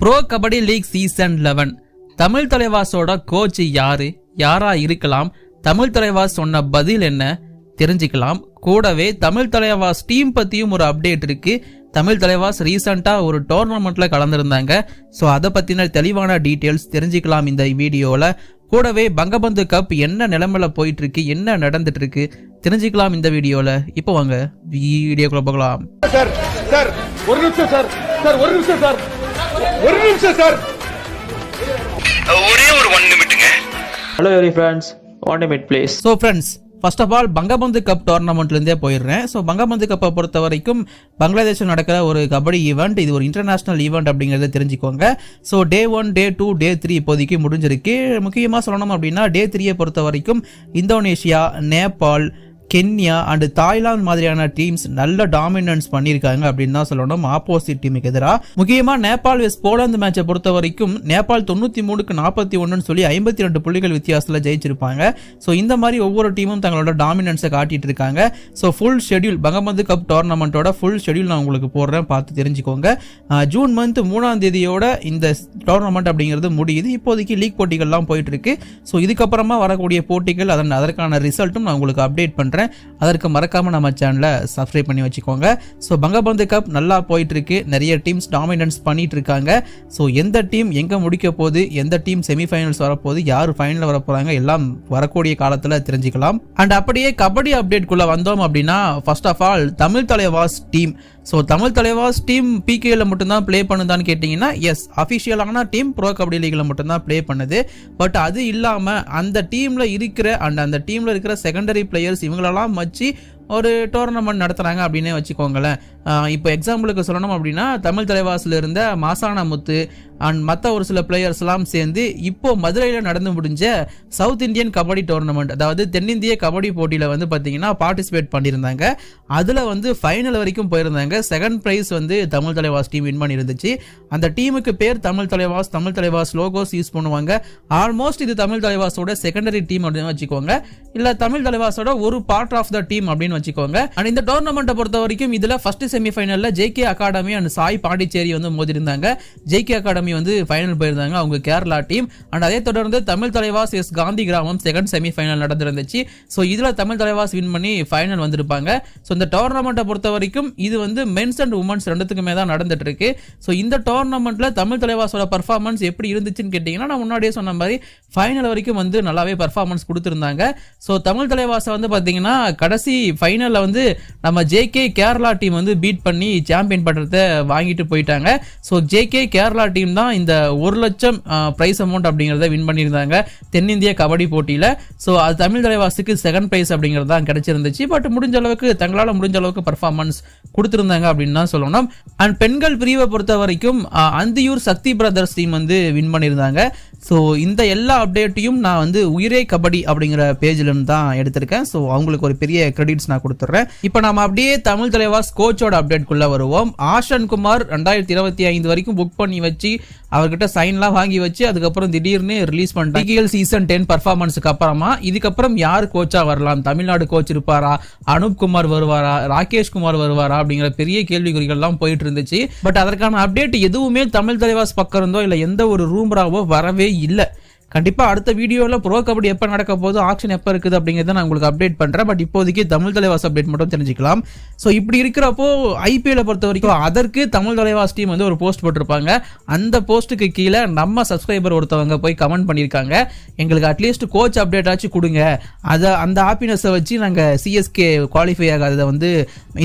Bro kabaddi league season eleven Tamil தலைவாஸோட coach யாரு? யாரா இருக்கலாம்? தமிழ் தலைவாஸ் சொன்ன பதில் என்ன? தெரிஞ்சுக்கலாம். கூடவே தமிழ் தலைவாஸ் டீம் பத்தியும் ஒரு அப்டேட் இருக்கு. தமிழ் தலைவாஸ் ரீசெண்டாக ஒரு டோர்னமெண்ட்ல கலந்துருந்தாங்க. ஸோ அதை பத்தின தெளிவான டீட்டெயில்ஸ் தெரிஞ்சுக்கலாம் இந்த வீடியோவில் கூடவே பங்கபந்து கப் என்ன நிலைமையில போயிட்டு இருக்கு என்ன நடந்துட்டு இருக்கு தெரிஞ்சுக்கலாம் இந்த வீடியோவில் இப்போ வாங்க வீடியோ போகலாம். சார் சார் ஒரு நிமிஷம் சார். சார் ஒரு நிமிஷம் சார். ஒரு நிமிஷம் சார். ஒரே ஒரு one நிமிட்டுங்க. Hello every friends one minute please so friends first of all Bangabandhu cup டோர்னமெண்ட்லேருந்தே போயிடுறேன். ஸோ பங்கபந்து கப்பை பொறுத்த வரைக்கும் பங்களாதேஷில் நடக்கிற ஒரு கபடி ஈவெண்ட் இது ஒரு இன்டர்நேஷனல் ஈவெண்ட் அப்படிங்கிறத தெரிஞ்சுக்கோங்க. So day one day two day three இப்போதைக்கு முடிஞ்சிருக்கு. முக்கியமாக சொல்லணும் அப்படின்னா டே த்ரீயை பொறுத்த வரைக்கும் Indonesia Nepal Kenya and Thailand மாதிரியான டீம்ஸ் நல்ல டாமினன்ஸ் பண்ணியிருக்காங்க அப்படின்னு தான் சொல்லணும். ஆப்போசிட் டீமுக்கு எதிராக முக்கியமாக நேபாள் வெஸ்ட் போலாந்து மேட்சை பொறுத்த வரைக்கும் நேபாள் தொண்ணூற்றி மூணுக்கு நாற்பத்தி ஒன்றுன்னு சொல்லி ஐம்பத்தி ரெண்டு புள்ளிகள் வித்தியாசத்தில் ஜெயிச்சிருப்பாங்க. ஸோ இந்த மாதிரி ஒவ்வொரு டீமும் தங்களோட டாமினன்ஸை காட்டிட்டு இருக்காங்க. So full schedule Bangabandhu cup டோர்னமெண்ட்டோட full schedule நான் உங்களுக்கு போடுறேன். பார்த்து தெரிஞ்சுக்கோங்க. ஜூன் மந்த் மூணாம் தேதியோட இந்த டோர்னமெண்ட் அப்படிங்கிறது முடியுது. இப்போதைக்கு லீக் போட்டிகள்லாம் போயிட்டு இருக்கு. ஸோ இதுக்கப்புறமா வரக்கூடிய போட்டிகள் அதன் அதற்கான ரிசல்ட்டும் நான் உங்களுக்கு அப்டேட் பண்ணுறேன் அதற்கு மறக்காம நம்ம சேனலை சப்ஸ்கிரைப் பண்ணி வச்சுக்கோங்க. ஸோ பங்கபந்து கப் நல்லா போயிட்டுருக்கு. நிறைய டீம்ஸ் டாமினன்ஸ் பண்ணிட்டு இருக்காங்க ஸோ எந்த டீம் எங்கே முடிக்க போகுது எந்த டீம் செமிஃபைனல்ஸ் வரப்போகுது யார் ஃபைனலில் வர போகிறாங்க எல்லாம் வரக்கூடிய காலத்தில் தெரிஞ்சுக்கலாம். அண்ட் அப்படியே கபடி அப்டேட்குள்ளே வந்தோம் அப்படின்னா first of all Tamil Thalaivas team so Tamil Thalaivas team PKL மட்டும்தான் ப்ளே பண்ணுதான்னு கேட்டிங்கன்னா எஸ் அஃபிஷியலான டீம் ப்ரோ கபடி லீகில் மட்டும்தான் ப்ளே பண்ணுது. பட் அது இல்லாமல் அந்த டீமில் இருக்கிற அண்ட் அந்த டீமில் இருக்கிற செகண்டரி பிளேயர்ஸ் இவங்களெல்லாம் வச்சு ஒரு டோர்னமெண்ட் நடத்துகிறாங்க அப்படின்னே வச்சுக்கோங்களேன். இப்போ எக்ஸாம்பிளுக்கு சொல்லணும் அப்படின்னா தமிழ் தலைவாசில் இருந்த மாசான முத்து அண்ட் மற்ற ஒரு சில பிளேயர்ஸ்லாம் சேர்ந்து இப்போ மதுரையில் நடந்து முடிஞ்ச சவுத் இந்தியன் கபடி டோர்னமெண்ட் அதாவது தென்னிந்திய கபடி போட்டியில் வந்து பார்த்தீங்கன்னா பார்ட்டிசிபேட் பண்ணியிருந்தாங்க. அதில் வந்து ஃபைனல் வரைக்கும் போயிருந்தாங்க. செகண்ட் ப்ரைஸ் வந்து தமிழ் தலைவாஸ் டீம் வின் பண்ணியிருந்துச்சு. அந்த டீமுக்கு பேர் தமிழ் தலைவாஸ் தமிழ் தலைவாஸ் லோகோஸ் யூஸ் பண்ணுவாங்க. ஆல்மோஸ்ட் இது தமிழ் தலைவாஸோட செகண்டரி டீம் அப்படின்னு வச்சுக்கோங்க. இல்லை தமிழ் தலைவாஸோட ஒரு பார்ட் ஆஃப் த டீம் அப்படின்னு வச்சுக்கோங்க. அண்ட் இந்த டோர்னமெண்ட்டை பொறுத்த வரைக்கும் இதில் first செமிஃபைனலில் JK academy and SAI Pondicherry வந்து மோதிருந்தாங்க ஜேகே அகாடமி வந்து ஃபைனல் போயிருந்தாங்க அவங்க கேரளா டீம் அண்ட் அதே தொடர்ந்து தமிழ் தலைவாஸ் எஸ் காந்தி கிராமம் செகண்ட் செமிஃபைனல் நடந்திருந்துச்சு. ஸோ இதில் தமிழ் தலைவாஸ் வின் பண்ணி ஃபைனல் வந்திருப்பாங்க. ஸோ இந்த டோர்னமெண்ட்டை பொறுத்த வரைக்கும் இது வந்து மென்ஸ் அண்ட் உமன்ஸ் ரெண்டுத்துக்குமே தான் நடந்துட்டு இருக்கு ஸோ இந்த டோர்னமெண்ட்டில் தமிழ் தலைவாஸோட பர்ஃபார்மன்ஸ் எப்படி இருந்துச்சுன்னு கேட்டிங்கன்னா நான் முன்னாடியே சொன்ன மாதிரி ஃபைனல் வரைக்கும் வந்து நல்லாவே பர்ஃபார்மன்ஸ் கொடுத்துருந்தாங்க. ஸோ தமிழ் தலைவாஸை வந்து பார்த்தீங்கன்னா கடைசி ஃபைனலில் வந்து நம்ம ஜேகே கேரளா டீம் வந்து பீட் பண்ணி சாம்பியன் பட்டத்தை வாங்கிட்டு போயிட்டாங்க. ஸோ ஜேகே கேரளா டீம் தான் இந்த ஒரு லட்சம் ப்ரைஸ் அமௌண்ட் அப்படிங்கிறத வின் பண்ணியிருந்தாங்க தென்னிந்திய கபடி போட்டியில். ஸோ அது தமிழ் தலைவாசுக்கு செகண்ட் ப்ரைஸ் அப்படிங்கிறது தான் கிடைச்சிருந்துச்சு. பட் முடிஞ்ச அளவுக்கு தங்களால் முடிஞ்ச அளவுக்கு பர்ஃபார்மன்ஸ் கொடுத்துருந்தாங்க அப்படின்னு தான் சொல்லணும். அண்ட் பெண்கள் பிரிவை பொறுத்த வரைக்கும் அந்தியூர் சக்தி பிரதர்ஸ் டீம் வந்து வின் பண்ணியிருந்தாங்க. ஸோ இந்த எல்லா அப்டேட்டையும் நான் வந்து உயிரே கபடி அப்படிங்கிற பேஜில் தான் எடுத்திருக்கேன். ஸோ அவங்களுக்கு ஒரு பெரிய கிரெடிட்ஸ் நான் கொடுத்துட்றேன். இப்போ நாம அப்படியே தமிழ் தலைவாஸ் கோச்சோட அப்டேட்குள்ள வருவோம். ஆஷன் குமார் ரெண்டாயிரத்தி இருபத்தி ஐந்து வரைக்கும் புக் பண்ணி வச்சு அவர்கிட்ட சைன்லாம் வாங்கி வச்சு அதுக்கப்புறம் திடீர்னு ரிலீஸ் பண்ணிட்டாங்க. டிகிஎல் சீசன் டென் பர்ஃபார்மன்ஸுக்கு அப்புறமா இதுக்கப்புறம் யார் கோச்சாக வரலாம்? தமிழ்நாடு கோச் இருப்பாரா? அனுப் குமார் வருவாரா? ராகேஷ் குமார் வருவாரா? அப்படிங்கிற பெரிய கேள்விக்குறிகள்லாம் போயிட்டு இருந்துச்சு. பட் அதற்கான அப்டேட் எதுவுமே தமிழ் தலைவாஸ் பக்கம் இருந்தோ இல்லை எந்த ஒரு ரூம்ராவோ வரவே இல்லை. கண்டிப்பாக அடுத்த வீடியோவில் ப்ரோ கபடி எப்போ நடக்க போகுது ஆக்ஷன் எப்போ இருக்குது அப்படிங்கிறத நான் உங்களுக்கு அப்டேட் பண்ணுறேன் பட் இப்போதைக்கு தமிழ் தலைவாஸ் அப்டேட் மட்டும் தெரிஞ்சுக்கலாம். ஸோ இப்படி இருக்கிறப்போ ஐபிஎல்லை பொறுத்த வரைக்கும் அதற்கு தமிழ் தலைவாஸ் டீம் வந்து ஒரு போஸ்ட் போட்டிருப்பாங்க. அந்த போஸ்ட்டுக்கு கீழே நம்ம சப்ஸ்கிரைபர் ஒருத்தவங்க போய் கமெண்ட் பண்ணியிருக்காங்க. எங்களுக்கு அட்லீஸ்ட் கோச் அப்டேட் ஆச்சு கொடுங்க. அதை அந்த ஹாப்பினஸை வச்சு நாங்கள் சிஎஸ்கே குவாலிஃபை ஆகாததை வந்து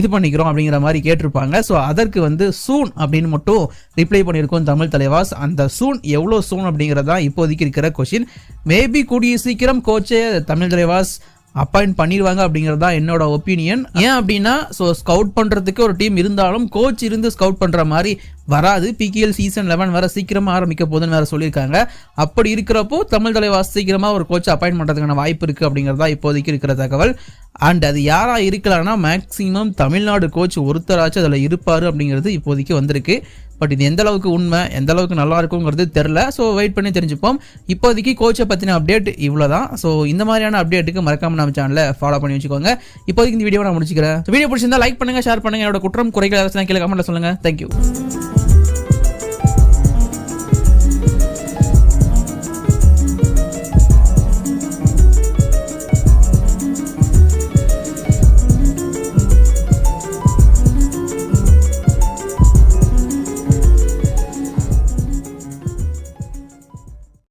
இது பண்ணிக்கிறோம் அப்படிங்கிற மாதிரி கேட்டிருப்பாங்க. ஸோ அதற்கு வந்து சூன் அப்படின்னு மட்டும் ரிப்ளை பண்ணியிருக்கோம் தமிழ் தலைவாஸ் அந்த சூன் எவ்வளோ சூன் அப்படிங்கிறதான் இப்போதைக்கு இருக்கிற கொஷின். மேபி கூடிய சீக்கிரம் கோச்சே தமிழ் தலைவாஸ் அப்பாயிண்ட் பண்ணிடுவாங்க அப்படிங்கிறது தான் என்னோட ஒப்பீனியன் ஏன் அப்படின்னா ஸோ ஸ்கவுட் பண்ணுறதுக்கு ஒரு டீம் இருந்தாலும் கோச் இருந்து ஸ்கவுட் பண்ணுற மாதிரி வராது. பிகேஎல் சீசன் லெவன் வர சீக்கிரமாக ஆரம்பிக்க போகுதுன்னு வேற சொல்லியிருக்காங்க. அப்படி இருக்கிறப்போ தமிழ் தலைவாஸ் சீக்கிரமாக ஒரு கோச் அப்பாயிண்ட் பண்ணுறதுக்கான வாய்ப்பு இருக்குது அப்படிங்கிறதா இப்போதைக்கு இருக்கிற தகவல். அண்ட் அது யாராக இருக்கலாம்னா மேக்ஸிமம் தமிழ்நாடு கோச் ஒருத்தராச்சும் அதில் இருப்பார் அப்படிங்கிறது இப்போதைக்கு வந்திருக்கு. பட் இது எந்த அளவுக்கு உண்மை எந்த அளவுக்கு நல்லா இருக்குங்கிறது தெரில. ஸோ வெயிட் பண்ணி தெரிஞ்சுப்போம். இப்போதைக்கு கோச்சை பற்றின அப்டேட் இவ்வளோ தான் ஸோ இந்த மாதிரியான அப்டேட்டுக்கு மறக்காம நம்ம சேனலை ஃபாலோ பண்ணி வச்சுக்கோங்க. இப்போதைக்கு இந்த வீடியோ நான் முடிச்சுக்கிறேன். வீடியோ பிடிச்சிருந்தா லைக் பண்ணுங்க ஷேர் பண்ணுங்க. என்னோட குற்றம் குறைகள் கீழே கமெண்ட்டில் சொல்லுங்கள் தேங்க்யூ